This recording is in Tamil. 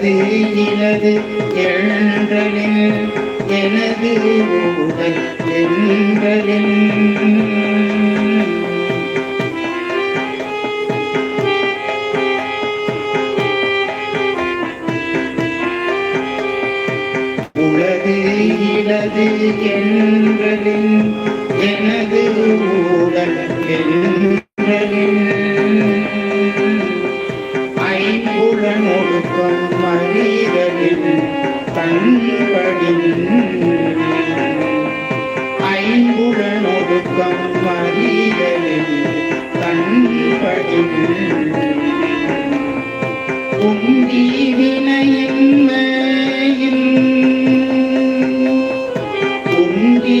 எனது இனது எழுந்தலில் எனது உடல் என்றலில் உளது இலது என்றலின் எனது உடல் என்றலின் தன்படின் ஐம்புலன் ஒழுக்கம் அறிதலின் தன்படின் உந்தி வினையின்மையின் உந்தி